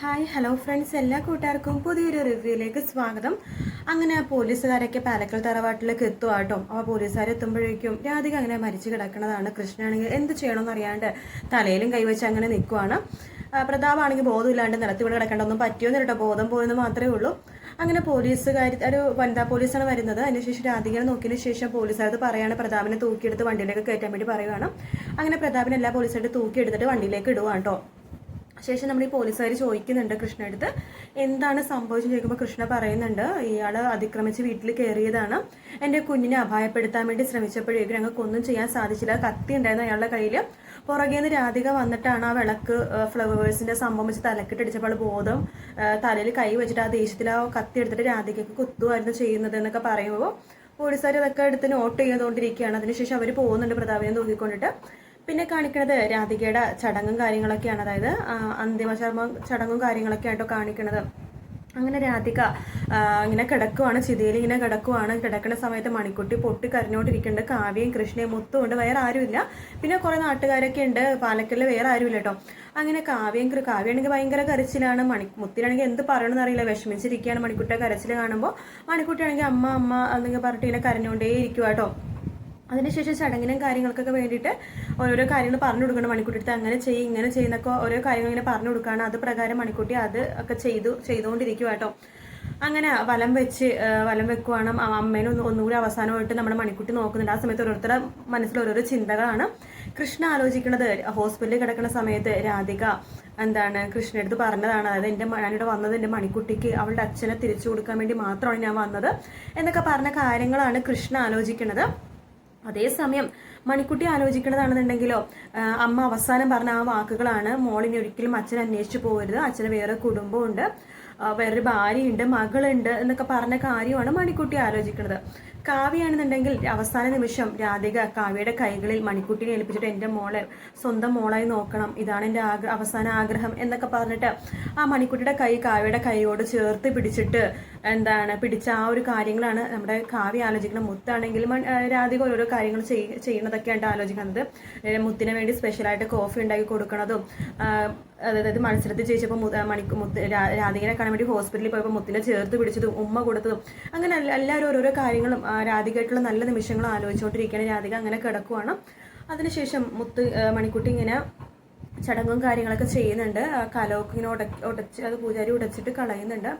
Hi hello friends. എല്ലാ കൂട്ടുകാർക്കും പുതിയൊരു റിവ്യൂയിലേക്ക് സ്വാഗതം. അങ്ങനെ പോലീസുകാരൊക്കെ പാലക്കൽ തറവാട്ടിലേക്ക് എത്തുക കേട്ടോ. അപ്പോൾ പോലീസുകാർ എത്തുമ്പോഴേക്കും രാധിക അങ്ങനെ മരിച്ചു കിടക്കുന്നതാണ്. കൃഷ്ണനാണെങ്കിൽ എന്ത് ചെയ്യണമെന്ന് അറിയാണ്ട് തലയിലും കൈവച്ച് അങ്ങനെ നിൽക്കുവാണ്. പ്രതാപാണെങ്കിൽ ബോധമില്ലാണ്ട് നിലത്തിവിടെ കിടക്കേണ്ടൊന്നും പറ്റിയോന്ന് കേട്ടോ. ബോധം പോയെന്ന് മാത്രമേ ഉള്ളൂ. അങ്ങനെ പോലീസുകാർ ഒരു വനിതാ പോലീസാണ് വരുന്നത്. അതിനുശേഷം രാധികനെ നോക്കിയതിന് ശേഷം പോലീസുകാർ പറയാണ്. പ്രതാപിനെ തൂക്കിയെടുത്ത് വണ്ടിയിലേക്ക് കയറ്റാൻ വേണ്ടി പറയുവാണ്. അങ്ങനെ പ്രതാപിനെ എല്ലാ പോലീസുകാരും തൂക്കിയെടുത്തിട്ട് വണ്ടിയിലേക്ക് ഇടുവാണ് കേട്ടോ. ശേഷം നമ്മൾ ഈ പോലീസുകാർ ചോദിക്കുന്നുണ്ട് കൃഷ്ണ അടുത്ത് എന്താണ് സംഭവിച്ചത്? ചോദിക്കുമ്പോൾ കൃഷ്ണ പറയുന്നുണ്ട് ഇയാൾ അതിക്രമിച്ച് വീട്ടിൽ കയറിയതാണ് എന്റെ കുഞ്ഞിനെ അപായപ്പെടുത്താൻ വേണ്ടി ശ്രമിച്ചപ്പോഴേക്കും ഞങ്ങൾക്ക് ഒന്നും ചെയ്യാൻ സാധിച്ചില്ല. കത്തി ഉണ്ടായിരുന്നു അയാളുടെ കയ്യിൽ പുറകെ നിന്ന് രാധിക വന്നിട്ടാണ് ആ വിളക്ക് ഫ്ലവേഴ്സിന്റെ സംഭവം വെച്ച് തലക്കിട്ടടിച്ചപ്പോൾ ബോധം തലയിൽ കൈ വെച്ചിട്ട് ആ ദേഷ്യത്തിൽ ആ കത്തി എടുത്തിട്ട് രാധികയ്ക്ക് കുത്തുമായിരുന്നു ചെയ്യുന്നത് എന്നൊക്കെ പറയുമ്പോൾ പോലീസുകാർ അതൊക്കെ എടുത്ത് നോട്ട് ചെയ്തുകൊണ്ടിരിക്കുകയാണ്. അതിനുശേഷം അവർ പോകുന്നുണ്ട് പ്രതാപിനെ നോക്കിക്കൊണ്ടിട്ട്. പിന്നെ കാണിക്കുന്നത് രാധികയുടെ ചടങ്ങും കാര്യങ്ങളൊക്കെയാണ്. അതായത് അന്തിമചർമ്മം അന്തിമ ചർമ്മ ചടങ്ങും കാര്യങ്ങളൊക്കെ ആയിട്ട് കാണിക്കുന്നത് അങ്ങനെ രാധിക ഇങ്ങനെ കിടക്കുവാണ് ചിതയിൽ ഇങ്ങനെ കിടക്കുവാണ്. കിടക്കുന്ന സമയത്ത് മണിക്കുട്ടി പൊട്ടി കരഞ്ഞോണ്ടിരിക്കുന്നുണ്ട്. കാവ്യയും കൃഷ്ണയും മുത്തും ഉണ്ട്. വേറെ ആരുമില്ല. പിന്നെ കുറെ നാട്ടുകാരൊക്കെ ഉണ്ട്. പാലക്കലിൽ വേറെ ആരുമില്ല കേട്ടോ. അങ്ങനെ കാവ്യം കാവ്യാണെങ്കിൽ ഭയങ്കര കരച്ചിലാണ്. മണി മുത്തിനാണെങ്കിൽ എന്ത് പറയണമെന്ന് അറിയില്ല. വിഷമിച്ചിരിക്കുകയാണ് മണിക്കുട്ടിയെ കരച്ചിൽ കാണുമ്പോൾ. മണിക്കുട്ടിയാണെങ്കിൽ അമ്മ അമ്മ എന്നൊക്കെ പറഞ്ഞിട്ട് ഇങ്ങനെ കരഞ്ഞോണ്ടേ ഇരിക്കുക കേട്ടോ. അതിനുശേഷം ചടങ്ങിനും കാര്യങ്ങൾക്കൊക്കെ വേണ്ടിയിട്ട് ഓരോരോ കാര്യങ്ങൾ പറഞ്ഞു കൊടുക്കണം. മണിക്കുട്ടി അങ്ങനെ ചെയ്യും ഇങ്ങനെ ചെയ്യുന്നൊക്കെ ഓരോ കാര്യങ്ങൾ ഇങ്ങനെ പറഞ്ഞു കൊടുക്കുകയാണ് അത് പ്രകാരം മണിക്കുട്ടി അത് ഒക്കെ ചെയ്തു ചെയ്തുകൊണ്ടിരിക്കുക കേട്ടോ. അങ്ങനെ വലം വെച്ച് വലം വെക്കുവാണ്. അമ്മേനെ ഒന്ന് ഒന്നുകൂടി അവസാനമായിട്ട് നമ്മുടെ മണിക്കുട്ടി നോക്കുന്നുണ്ട്. ആ സമയത്ത് ഓരോരുത്തരുടെ മനസ്സിൽ ഓരോരോ ചിന്തകളാണ്. കൃഷ്ണ ആലോചിക്കുന്നത് ഹോസ്പിറ്റലിൽ കിടക്കുന്ന സമയത്ത് രാധിക എന്താണ് കൃഷ്ണ അടുത്ത് പറഞ്ഞതാണ്. അതായത് എന്റെ ഞാനിവിടെ വന്നത് എന്റെ മണിക്കുട്ടിക്ക് അവളുടെ അച്ഛനെ തിരിച്ചു കൊടുക്കാൻ വേണ്ടി മാത്രമാണ് ഞാൻ വന്നത് എന്നൊക്കെ പറഞ്ഞ കാര്യങ്ങളാണ് കൃഷ്ണ ആലോചിക്കുന്നത്. അതേസമയം മണിക്കുട്ടി ആലോചിക്കുന്നതാണെന്നുണ്ടെങ്കിലോ അമ്മ അവസാനം പറഞ്ഞ ആ വാക്കുകളാണ് മോളിനെ ഒരിക്കലും അച്ഛൻ അന്വേഷിച്ചു പോകരുത്. അച്ഛന് വേറെ കുടുംബമുണ്ട്. വേറൊരു ഭാര്യയുണ്ട് മകളുണ്ട് എന്നൊക്കെ പറഞ്ഞ കാര്യമാണ് മണിക്കുട്ടി ആലോചിക്കുന്നത്. കാവ്യാണെന്നുണ്ടെങ്കിൽ അവസാന നിമിഷം രാധിക കാവ്യയുടെ കൈകളിൽ മണിക്കുട്ടിനെ ഏൽപ്പിച്ചിട്ട് എന്റെ മോളെ സ്വന്തം മോളായി നോക്കണം. ഇതാണ് എന്റെ ആഗ്ര അവസാന ആഗ്രഹം എന്നൊക്കെ പറഞ്ഞിട്ട് ആ മണിക്കുട്ടിയുടെ കൈ കാവ്യയുടെ കൈയോട് ചേർത്ത് പിടിച്ചിട്ട് എന്താണ് പിടിച്ച ആ ഒരു കാര്യങ്ങളാണ് നമ്മുടെ കാവ്യ ആലോചിക്കുന്നത്. മുത്താണെങ്കിൽ രാധിക ഓരോരോ കാര്യങ്ങൾ ചെയ്- ചെയ്യുന്നതൊക്കെയാണ് ആലോചിക്കുന്നത്. മുത്തിന് വേണ്ടി സ്പെഷ്യലായിട്ട് കോഫി ഉണ്ടാക്കി കൊടുക്കണതും അതായത് മത്സരത്തിൽ ജയിച്ചപ്പോൾ മണിക്ക് മുത്ത് രാധികനെ കാണാൻ വേണ്ടി ഹോസ്പിറ്റലിൽ പോയപ്പോൾ മുത്തിനെ ചേർത്ത് പിടിച്ചതും ഉമ്മ കൊടുത്തതും അങ്ങനെ എല്ലാവരും ഓരോരോ കാര്യങ്ങളും രാധികയായിട്ടുള്ള നല്ല നിമിഷങ്ങളും ആലോചിച്ചുകൊണ്ടിരിക്കുകയാണ്. രാധിക അങ്ങനെ കിടക്കുവാണ്. അതിനുശേഷം മുത്ത് മണിക്കുട്ടി ഇങ്ങനെ ചടങ്ങും കാര്യങ്ങളൊക്കെ ചെയ്യുന്നുണ്ട്. കലോക്ക് ഇങ്ങനെ ഉട ഉടച്ച് അത് പൂജാരി ഉടച്ചിട്ട് കളയുന്നുണ്ട്.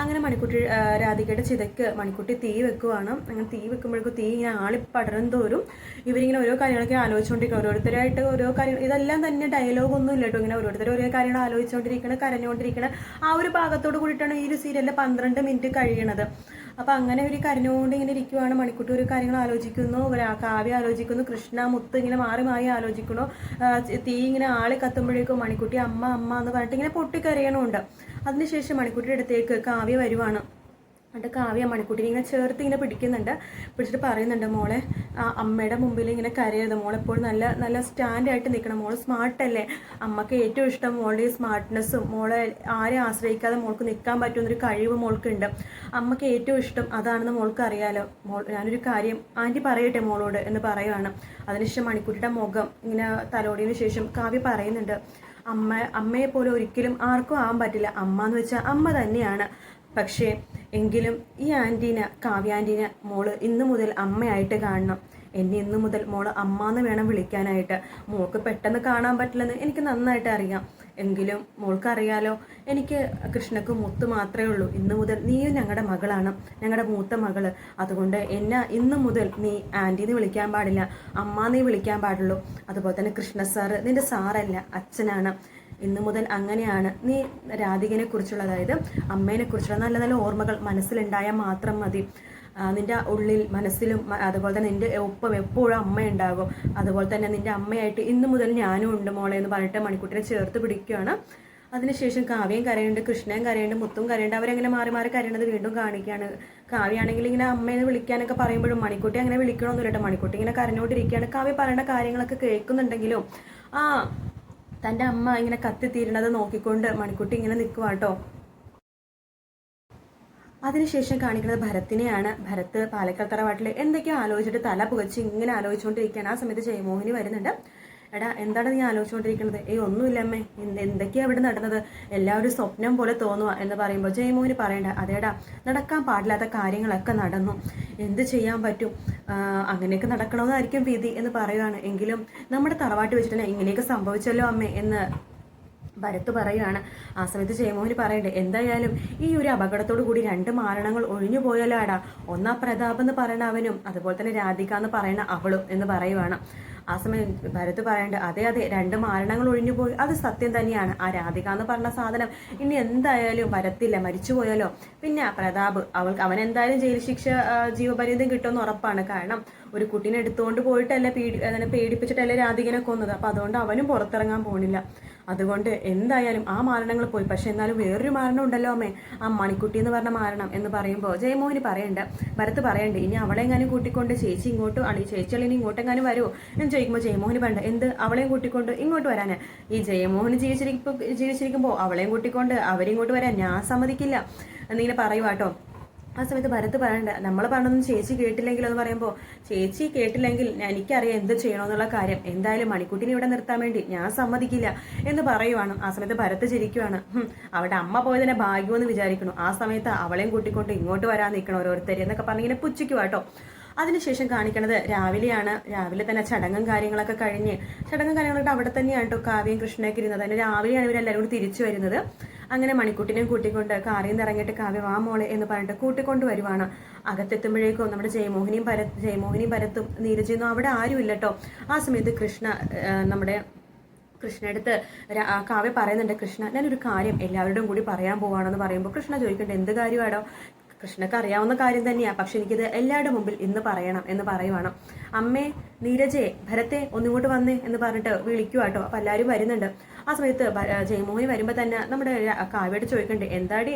അങ്ങനെ മണിക്കുട്ടി രാധികയുടെ ചിതയ്ക്ക് മണിക്കുട്ടി തീ വെക്കുവാണ്. അങ്ങനെ തീ വെക്കുമ്പോഴേക്കും തീ ഇങ്ങനെ ആളി പടരും തോറും ഇവരിങ്ങനെ ഓരോ കാര്യങ്ങളൊക്കെ ആലോചിച്ചുകൊണ്ടിരിക്കണം ഓരോരുത്തരായിട്ട് ഓരോ കാര്യങ്ങൾ ഇതെല്ലാം തന്നെ ഡയലോഗ് ഒന്നും ഇല്ല കേട്ടോ. ഇങ്ങനെ ഓരോരുത്തർ ഓരോ കാര്യങ്ങൾ ആലോചിച്ചുകൊണ്ടിരിക്കണം കരഞ്ഞുകൊണ്ടിരിക്കണം. ആ ഒരു ഭാഗത്തോട് കൂടിയിട്ടാണ് ഈ ഒരു സീരിയലിൽ പന്ത്രണ്ട് മിനിറ്റ് കഴിയണത്. അപ്പൊ അങ്ങനെ ഒരു കരഞ്ഞുകൊണ്ട് ഇങ്ങനെ ഇരിക്കുവാണ് മണിക്കുട്ടി. ഒരു കാര്യങ്ങൾ ആലോചിക്കുന്നു കാവ്യ ആലോചിക്കുന്നു കൃഷ്ണ മുത്ത് ഇങ്ങനെ മാറി മാറി ആലോചിക്കുന്നു. തീ ഇങ്ങനെ ആളെ കത്തുമ്പോഴേക്കും മണിക്കുട്ടി അമ്മ അമ്മ എന്ന് പറഞ്ഞിട്ട് ഇങ്ങനെ പൊട്ടിക്കരയണമുണ്ട് അതിനുശേഷം മണിക്കുട്ടിയുടെ അടുത്തേക്ക് കാവ്യ വരുവാണ്. എന്നിട്ട് കാവ്യ മണിക്കുട്ടിനെ ഇങ്ങനെ ചേർത്ത് ഇങ്ങനെ പിടിക്കുന്നുണ്ട്. പിടിച്ചിട്ട് പറയുന്നുണ്ട് മോളെ അമ്മയുടെ മുമ്പിൽ ഇങ്ങനെ കരയരുത്. മോളെപ്പോഴും നല്ല നല്ല സ്റ്റാൻഡായിട്ട് നിൽക്കണം. മോൾ സ്മാർട്ടല്ലേ അമ്മയ്ക്ക് ഏറ്റവും ഇഷ്ടം മോളുടെ ഈ സ്മാർട്ട്നെസ്സും മോളെ ആരെ ആശ്രയിക്കാതെ മോൾക്ക് നിൽക്കാൻ പറ്റുന്നൊരു കഴിവ് മോൾക്കുണ്ട്. അമ്മയ്ക്ക് ഏറ്റവും ഇഷ്ടം അതാണെന്ന് മോൾക്ക് അറിയാലോ. മോൾ ഞാനൊരു കാര്യം ആന്റി പറയട്ടെ മോളോട് എന്ന് പറയുവാണ്. അതിനുശേഷം മണിക്കുട്ടിയുടെ മുഖം ഇങ്ങനെ തലോടിയതിനു ശേഷം കാവ്യ പറയുന്നുണ്ട് അമ്മ അമ്മയെ പോലെ ഒരിക്കലും ആർക്കും ആവാൻ പറ്റില്ല. അമ്മ എന്ന് വെച്ചാൽ അമ്മ തന്നെയാണ്. പക്ഷേ എങ്കിലും ഈ ആന്റീനെ കാവ്യാന്റീന മോൾ ഇന്നു മുതൽ അമ്മയായിട്ട് കാണണം. എന്നെ ഇന്നു മുതൽ മോൾ അമ്മ എന്ന് വേണം വിളിക്കാനായിട്ട്. മോൾക്ക് പെട്ടെന്ന് കാണാൻ പറ്റില്ലെന്ന് എനിക്ക് നന്നായിട്ട് അറിയാം. എങ്കിലും മോൾക്കറിയാലോ എനിക്ക് കൃഷ്ണക്ക് മുത്ത് മാത്രമേ ഉള്ളൂ. ഇന്നു മുതൽ നീയും ഞങ്ങളുടെ മകളാണ് ഞങ്ങളുടെ മൂത്ത മകൾ. അതുകൊണ്ട് എന്നെ ഇന്നു മുതൽ നീ ആന്റീന്ന് വിളിക്കാൻ പാടില്ല. അമ്മ നീ വിളിക്കാൻ പാടുള്ളൂ. അതുപോലെ തന്നെ കൃഷ്ണ സാറ് നിന്റെ സാറല്ല അച്ഛനാണ്. ഇന്നു മുതൽ അങ്ങനെയാണ്. നീ രാധികനെ കുറിച്ചുള്ള അതായത് അമ്മേനെ കുറിച്ചുള്ള നല്ല നല്ല ഓർമ്മകൾ മനസ്സിലുണ്ടായാൽ മാത്രം മതി. നിന്റെ ഉള്ളിൽ മനസ്സിലും അതുപോലെ തന്നെ നിന്റെ ഒപ്പം എപ്പോഴും അമ്മയുണ്ടാകും. അതുപോലെ തന്നെ നിന്റെ അമ്മയായിട്ട് ഇന്നു മുതൽ ഞാനും ഉണ്ട് മോളെ എന്ന് പറഞ്ഞിട്ട് മണിക്കുട്ടിനെ ചേർത്ത് പിടിക്കുകയാണ്. അതിനുശേഷം കാവ്യം കരയുണ്ട് കൃഷ്ണയും കരയുണ്ട് മുത്തും കരയുണ്ട് അവരങ്ങനെ മാറി മാറി കരയണത് വീണ്ടും കാണിക്കുകയാണ്. കാവ്യാണെങ്കിൽ ഇങ്ങനെ അമ്മയെന്ന് വിളിക്കാനൊക്കെ പറയുമ്പോഴും മണിക്കുട്ടി അങ്ങനെ വിളിക്കണമെന്നില്ല കേട്ടോ. മണിക്കുട്ടി ഇങ്ങനെ കരഞ്ഞുകൊണ്ടിരിക്കുകയാണ് കാവ്യ പറയേണ്ട കാര്യങ്ങളൊക്കെ കേൾക്കുന്നുണ്ടെങ്കിലും ആ തന്റെ അമ്മ ഇങ്ങനെ കത്തിത്തീരണത് നോക്കിക്കൊണ്ട് മണിക്കുട്ടി ഇങ്ങനെ നിൽക്കുക കേട്ടോ അതിനുശേഷം കാണിക്കുന്നത് ഭരത്തിനെയാണ്. ഭരത്ത് പാലക്കാട് തറവാട്ടിൽ എന്തൊക്കെയോ ആലോചിച്ചിട്ട് തല പുകച്ച് ഇങ്ങനെ ആലോചിച്ചുകൊണ്ടിരിക്കുകയാണ് ആ സമയത്ത് ജയമോഹിനി വരുന്നുണ്ട്. എടാ എന്താണ് നീ ആലോചിച്ചുകൊണ്ടിരിക്കുന്നത് ഏയ് ഒന്നുമില്ല അമ്മേ. എന്ത് എന്തൊക്കെയാ ഇവിടെ നടന്നത്? എല്ലാവരും സ്വപ്നം പോലെ തോന്നുക എന്ന് പറയുമ്പോൾ ജയമോഹന് പറയണ്ട അതേടാ നടക്കാൻ പാടില്ലാത്ത കാര്യങ്ങളൊക്കെ നടന്നു. എന്ത് ചെയ്യാൻ പറ്റും? അങ്ങനെയൊക്കെ നടക്കണമെന്നായിരിക്കും വിധി എന്ന് പറയുകയാണ് എങ്കിലും നമ്മുടെ തറവാട്ട് വെച്ചിട്ടില്ല ഇങ്ങനെയൊക്കെ സംഭവിച്ചല്ലോ അമ്മേ എന്ന് ഭരത്ത് പറയുകയാണ് ആ സമയത്ത് ജയമോഹന് പറയണ്ടേ എന്തായാലും ഈ ഒരു അപകടത്തോടു കൂടി രണ്ട് മാരണങ്ങൾ ഒഴിഞ്ഞു പോയാലോ ഒന്നാ പ്രതാപ് എന്ന് പറയുന്ന അവനും അതുപോലെ തന്നെ രാധിക എന്ന് പറയുന്ന അവളും എന്ന് പറയുവാണ്. ആ സമയം ഭരത് പറയണ്ട അതെ അതെ രണ്ട് മാരണങ്ങൾ ഒഴിഞ്ഞു പോയി. അത് സത്യം തന്നെയാണ്. ആ രാധിക എന്ന് പറഞ്ഞ സാധനം ഇനി എന്തായാലും വരത്തില്ല. മരിച്ചു പോയാലോ? പിന്നെ പ്രതാപ് അവൾക്ക് അവൻ എന്തായാലും ജയിൽ ശിക്ഷ ജീവപര്യന്തം കിട്ടുമെന്ന് ഉറപ്പാണ്. കാരണം ഒരു കുട്ടീനെ എടുത്തുകൊണ്ട് പോയിട്ടല്ല പീഡി അങ്ങനെ പേടിപ്പിച്ചിട്ടല്ലേ രാധികനെ കൊന്നത്. അപ്പൊ അതുകൊണ്ട് അവനും പുറത്തിറങ്ങാൻ പോണില്ല. അതുകൊണ്ട് എന്തായാലും ആ മാരണങ്ങൾ പോയി. പക്ഷെ എന്നാലും വേറൊരു മാരണം ഉണ്ടല്ലോ അമ്മേ. ആ മണിക്കുട്ടി എന്ന് പറഞ്ഞ മാരണം എന്ന് പറയുമ്പോൾ ജയമോഹിന് പറയണ്ട. ഭരത്ത് പറയണ്ട. ഇനി അവളെ എങ്ങാനും കൂട്ടിക്കൊണ്ട് ചേച്ചി ഇങ്ങോട്ട് അണി ചേച്ചികൾ ഇനി ഇങ്ങോട്ടെങ്ങാനും വരുമോ എന്ന് ചോദിക്കുമ്പോൾ ജയമോഹിന് പണ്ട് എന്ത്? അവളെയും കൂട്ടിക്കൊണ്ട് ഇങ്ങോട്ട് വരാന്. ഈ ജയമോഹിന് ജീവിച്ചിരിക്കുമ്പോൾ ജീവിച്ചിരിക്കുമ്പോൾ അവളെയും കൂട്ടിക്കൊണ്ട് അവരിങ്ങോട്ട് വരാൻ ഞാൻ സമ്മതിക്കില്ല. എന്നിങ്ങനെ പറയുവാട്ടോ ആ സമയത്ത് ഭരത് പറയണ്ട നമ്മൾ പറഞ്ഞൊന്നും ചേച്ചി കേട്ടില്ലെങ്കിൽ എന്ന് പറയുമ്പോൾ ചേച്ചി കേട്ടില്ലെങ്കിൽ എനിക്കറിയാം എന്ത് ചെയ്യണമെന്നുള്ള കാര്യം. എന്തായാലും മണിക്കുട്ടിനെ ഇവിടെ നിർത്താൻ വേണ്ടി ഞാൻ സമ്മതിക്കില്ല എന്ന് പറയുവാണ്. ആ സമയത്ത് ഭരത് ചിരിക്കുവാണ്. അവിടെ അമ്മ പോയതിനെ ഭാഗ്യമെന്ന് വിചാരിക്കണം ആ സമയത്ത് അവളെയും കൂട്ടിക്കൊണ്ട് ഇങ്ങോട്ട് വരാൻ നിൽക്കണം ഓരോരുത്തർ എന്നൊക്കെ പറഞ്ഞിങ്ങനെ പുച്ഛിക്കുവാട്ടോ അതിനുശേഷം കാണിക്കണത് രാവിലെയാണ്. രാവിലെ തന്നെ ചടങ്ങും കാര്യങ്ങളൊക്കെ കഴിഞ്ഞ് ചടങ്ങും കാര്യങ്ങളൊക്കെ അവിടെ തന്നെയാണ് കേട്ടോ കാവ്യം കൃഷ്ണയൊക്കെ ഇരുന്നത്. അതിന് രാവിലെയാണ് ഇവരെല്ലാവരും കൂടി തിരിച്ചു വരുന്നത്. അങ്ങനെ മണിക്കുട്ടിനെയും കൂട്ടിക്കൊണ്ട് കാറിൽ നിന്ന് ഇറങ്ങിയിട്ട് കാവ്യ വാ മോളെ എന്ന് പറഞ്ഞിട്ട് കൂട്ടിക്കൊണ്ട് വരുവാണ്. അകത്തെത്തുമ്പോഴേക്കും നമ്മുടെ ജയമോഹിനിയും ഭരത് ജയമോഹിനിയും ഭരത്തും നീരജയെന്നും അവിടെ ആരും ഇല്ല ആ സമയത്ത് കൃഷ്ണ നമ്മുടെ കൃഷ്ണടുത്ത് കാവ്യ പറയുന്നുണ്ട് കൃഷ്ണ ഞാനൊരു കാര്യം എല്ലാവരുടെയും കൂടി പറയാൻ പോവാണെന്ന് പറയുമ്പോൾ കൃഷ്ണ ചോദിക്കേണ്ട എന്ത് കാര്യമാണോ കൃഷ്ണക്ക് അറിയാവുന്ന കാര്യം തന്നെയാണ് പക്ഷെ എനിക്കിത് എല്ലാവരുടെ മുമ്പിൽ ഇന്ന് പറയണം എന്ന് പറയുവാണ്. അമ്മേ നീരജെ ഭരത്തെ ഒന്നിങ്ങോട്ട് വന്നേ എന്ന് പറഞ്ഞിട്ട് വിളിക്കുക കേട്ടോ അപ്പൊ എല്ലാവരും വരുന്നുണ്ട്. ആ സമയത്ത് ജയമോഹൻ വരുമ്പോൾ വരുമ്പോ തന്നെ നമ്മുടെ കാവ്യോട് ചോദിക്കണ്ടേ എന്താടി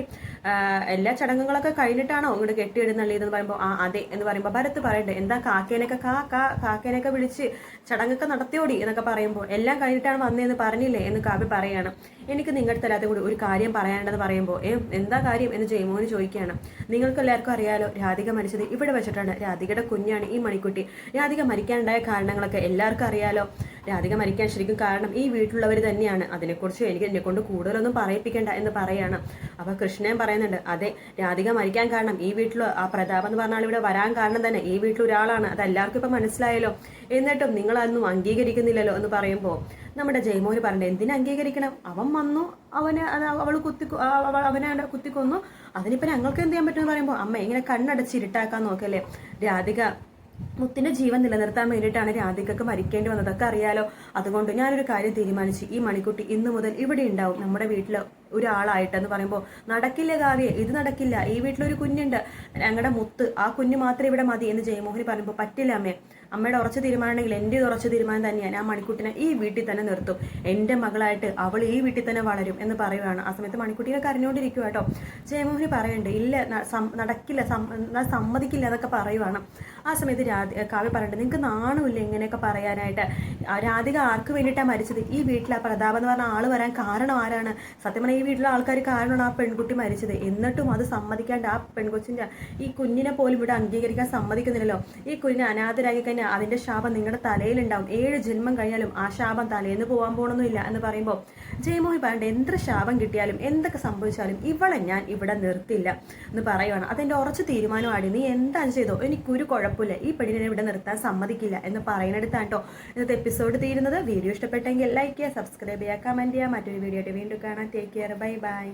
എല്ലാ ചടങ്ങുകളൊക്കെ കഴിഞ്ഞിട്ടാണോ ഇങ്ങോട്ട് കെട്ടിയിടുന്നുള്ളതെന്ന് പറയുമ്പോൾ ആ അതെ എന്ന് പറയുമ്പോൾ ഭരത്ത് പറയണ്ടേ എന്താ കാക്കേനൊക്കെ കാ കാ കാക്കേനൊക്കെ വിളിച്ച് ചടങ്ങൊക്കെ നടത്തിയോടി? എന്നൊക്കെ പറയുമ്പോൾ എല്ലാം കഴിഞ്ഞിട്ടാണ് വന്നതെന്ന് പറഞ്ഞില്ലേ? എന്ന് കാവ്യ പറയാണ്. എനിക്ക് നിങ്ങളുടെ തലാത്ത കൂടി ഒരു കാര്യം പറയാനുണ്ടെന്ന് പറയുമ്പോൾ ഏ എന്താ കാര്യം? എന്ന് ജയമോഹന് ചോദിക്കുകയാണ് നിങ്ങൾക്ക് എല്ലാവർക്കും അറിയാലോ രാധിക മരിച്ചത് ഇവിടെ വെച്ചിട്ടാണ്. രാധികയുടെ കുഞ്ഞാണ് ഈ മണിക്കുട്ടി. രാധിക മരിക്കാനുണ്ടായ കാരണങ്ങളൊക്കെ എല്ലാവർക്കും അറിയാലോ. രാധിക മരിക്കാൻ ശരിക്കും കാരണം ഈ വീട്ടിലുള്ളവർ തന്നെയാണ്. അതിനെക്കുറിച്ച് എനിക്ക് എന്നെ കൊണ്ട് കൂടുതലൊന്നും പറയിപ്പിക്കേണ്ട എന്ന് പറയാണ്. അപ്പൊ കൃഷ്ണൻ പറയുന്നുണ്ട് അതെ രാധിക മരിക്കാൻ കാരണം ഈ വീട്ടിൽ ആ പ്രതാപം എന്ന് പറഞ്ഞാൽ ഇവിടെ വരാൻ കാരണം തന്നെ ഈ വീട്ടിൽ ഒരാളാണ്. അത് എല്ലാവർക്കും ഇപ്പൊ മനസ്സിലായല്ലോ. എന്നിട്ടും നിങ്ങൾ അതൊന്നും അംഗീകരിക്കുന്നില്ലല്ലോ എന്ന് പറയുമ്പോൾ നമ്മുടെ ജയമോഹൻ പറഞ്ഞത് എന്തിനു അംഗീകരിക്കണം? അവൻ വന്നു അവന് അവൾ കുത്തി അവനെ കുത്തിക്കൊന്നു. അതിനിപ്പോ ഞങ്ങൾക്ക് എന്ത് ചെയ്യാൻ പറ്റുമെന്ന് പറയുമ്പോൾ അമ്മ ഇങ്ങനെ കണ്ണടച്ച് ഇരുട്ടാക്കാൻ നോക്കല്ലേ രാധിക മുത്തിന്റെ ജീവൻ നിലനിർത്താൻ വേണ്ടിയിട്ടാണ് രാധികക്ക് മരിക്കേണ്ടി വന്നതൊക്കെ അറിയാലോ? അതുകൊണ്ട് ഞാനൊരു കാര്യം തീരുമാനിച്ചു. ഈ മണിക്കുട്ടി ഇന്നു മുതൽ ഇവിടെ ഉണ്ടാവും. നമ്മുടെ വീട്ടിൽ ഒരാളായിട്ടെന്ന് പറയുമ്പോൾ നടക്കില്ല കാവ്യ ഇത് നടക്കില്ല. ഈ വീട്ടിലൊരു കുഞ്ഞുണ്ട്. ഞങ്ങളുടെ മുത്ത് ആ കുഞ്ഞ് മാത്രമേ ഇവിടെ മതി എന്ന് ജയമോഹൻ പറയുമ്പോൾ പറ്റില്ല അമ്മേ. അമ്മയുടെ ഉറച്ച തീരുമാനമാണെങ്കിൽ എന്റെ ഉറച്ച തീരുമാനം തന്നെയാണ് ആ മണിക്കുട്ടിനെ ഈ വീട്ടിൽ തന്നെ നിർത്തും. എന്റെ മകളായിട്ട് അവൾ ഈ വീട്ടിൽ തന്നെ വളരും എന്ന് പറയുവാണ്. ആ സമയത്ത് മണിക്കുട്ടിയെ കരഞ്ഞുകൊണ്ടിരിക്കുക കേട്ടോ ജയമോഹിനി പറയുന്നുണ്ട് ഇല്ല നടക്കില്ല സമ്മതിക്കില്ല എന്നൊക്കെ പറയുവാണ്. ആ സമയത്ത് രാധ കാവ്യ പറഞ്ഞിട്ട് നിങ്ങൾക്ക് നാണുമില്ല ഇങ്ങനെയൊക്കെ പറയാനായിട്ട്? രാധിക ആർക്ക് വേണ്ടിയിട്ടാണ് മരിച്ചത്? ഈ വീട്ടിൽ ആ പ്രതാപ് എന്ന് പറഞ്ഞ ആൾ വരാൻ കാരണം ആരാണ്? സത്യം പറഞ്ഞാൽ ഈ വീട്ടിലെ ആൾക്കാർ കാരണമാണ് ആ പെൺകുട്ടി മരിച്ചത്. എന്നിട്ടും അത് സമ്മതിക്കാണ്ട് ആ പെൺകൊച്ചിന്റെ ഈ കുഞ്ഞിനെ പോലും ഇവിടെ അംഗീകരിക്കാൻ സമ്മതിക്കുന്നില്ലല്ലോ. ഈ കുഞ്ഞിനെ അനാഥരാക്കി കഴിഞ്ഞാൽ അതിന്റെ ശാപം നിങ്ങളുടെ തലയിലുണ്ടാവും. ഏഴ് ജന്മം കഴിഞ്ഞാലും ആ ശാപം തലേന്ന് പോകാൻ പോകണമെന്നില്ല എന്ന് പറയുമ്പോൾ ജയമോഹി പറയണ്ട എന്ത് ശാപം കിട്ടിയാലും എന്തൊക്കെ സംഭവിച്ചാലും ഇവളെ ഞാൻ ഇവിടെ നിർത്തില്ല എന്ന് പറയുവാണ്. അതെന്റെ ഉറച്ച തീരുമാനമാണ് നീ എന്താ ചെയ്തോ? എനിക്കൊരു കുഴപ്പമില്ല. ഈ പെണ്ണിനെ ഇവിടെ നിർത്താൻ സമ്മതിക്കില്ല എന്ന് പറയുന്നിടത്താണ് കേട്ടോ ഇന്നത്തെ എപ്പിസോഡ് തീരുന്നത്. വീഡിയോ ഇഷ്ടപ്പെട്ടെങ്കിൽ ലൈക്ക് ചെയ്യുക സബ്സ്ക്രൈബ് ചെയ്യുക കമന്റ് ചെയ്യുക. മറ്റൊരു വീഡിയോ ആയിട്ട് വീണ്ടും കാണാം. Take care bye bye